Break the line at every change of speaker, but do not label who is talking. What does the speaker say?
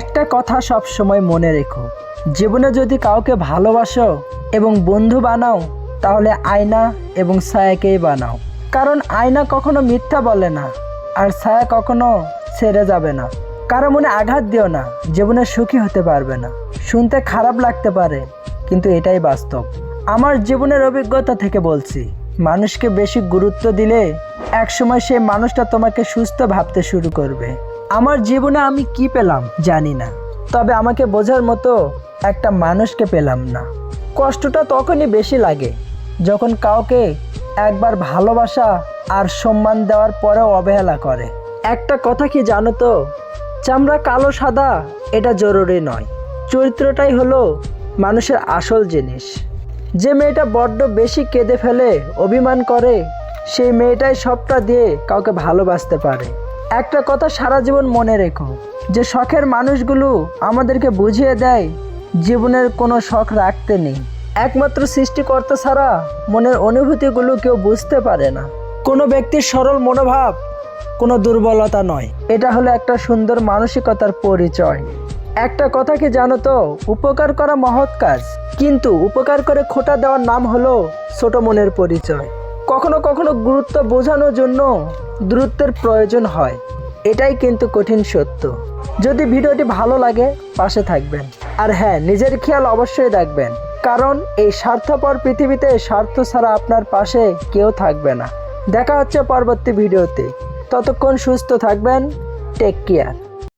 একটা কথা সব সময় মনে রেখো। জীবনে যদি কাউকে ভালোবাসো এবং বন্ধু বানাও, তাহলে আয়না এবং ছায়াকেই বানাও। কারণ আয়না কখনো মিথ্যা বলে না, আর ছায়া কখনো ছেড়ে যাবে না। কারও মনে আঘাত দিও না, জীবনে সুখী হতে পারবে না। শুনতে খারাপ লাগতে পারে, কিন্তু এটাই বাস্তব। আমার জীবনের অভিজ্ঞতা থেকে বলছি, মানুষকে বেশি গুরুত্ব দিলে একসময় সেই মানুষটা তোমাকে সুস্থ ভাবতে শুরু করবে। আমার জীবনে আমি কি পেলাম জানি না। তবে আমাকে বোঝার মতো একটা মানুষকে পেলাম না। কষ্টটা তখনই বেশি লাগে, যখন কাউকে একবার ভালোবাসা আর সম্মান দেওয়ার পরেও অবহেলা করে। একটা কথা কি জানো তো? চামড়া কালো সাদা, এটা জরুরি নয়। চরিত্রটাই হলো মানুষের আসল জিনিস। যে মেয়েটা বড্ড বেশি কেঁদে ফেলে, অভিমান করে, সেই মেয়েটাই সবটা দিয়ে কাউকে ভালোবাসতে পারে। একটা কথা সারা জীবন মনে রেখো, যে শখের মানুষগুলো আমাদেরকে বুঝিয়ে দেয়, জীবনের কোনো শখ রাখতে নেই। একমাত্র সৃষ্টিকর্তা ছাড়া মনের অনুভূতিগুলো কেউ বুঝতে পারে না। কোনো ব্যক্তির সরল মনোভাব, কোনো দুর্বলতা নয়। এটা হলো একটা সুন্দর মানসিকতার পরিচয়। একটা কথা কি জানো তো? উপকার করা মহৎ কাজ, কিন্তু উপকার করে খোটা দেওয়ার নাম হলো ছোট মনের পরিচয়। কখনো কখনো গুরুত্ব বোঝানোর জন্য দূরত্বের প্রয়োজন হয়। এটাই কিন্তু কঠিন সত্য। যদি ভিডিওটি ভালো লাগে, পাশে থাকবেন। আর হ্যাঁ নিজের খেয়াল অবশ্যই রাখবেন। কারণ এই স্বার্থপর পৃথিবীতে স্বার্থ ছাড়া আপনার পাশে কেউ থাকবে না। দেখা হচ্ছে পরবর্তী ভিডিওতে। ততক্ষণ সুস্থ থাকবেন। Take care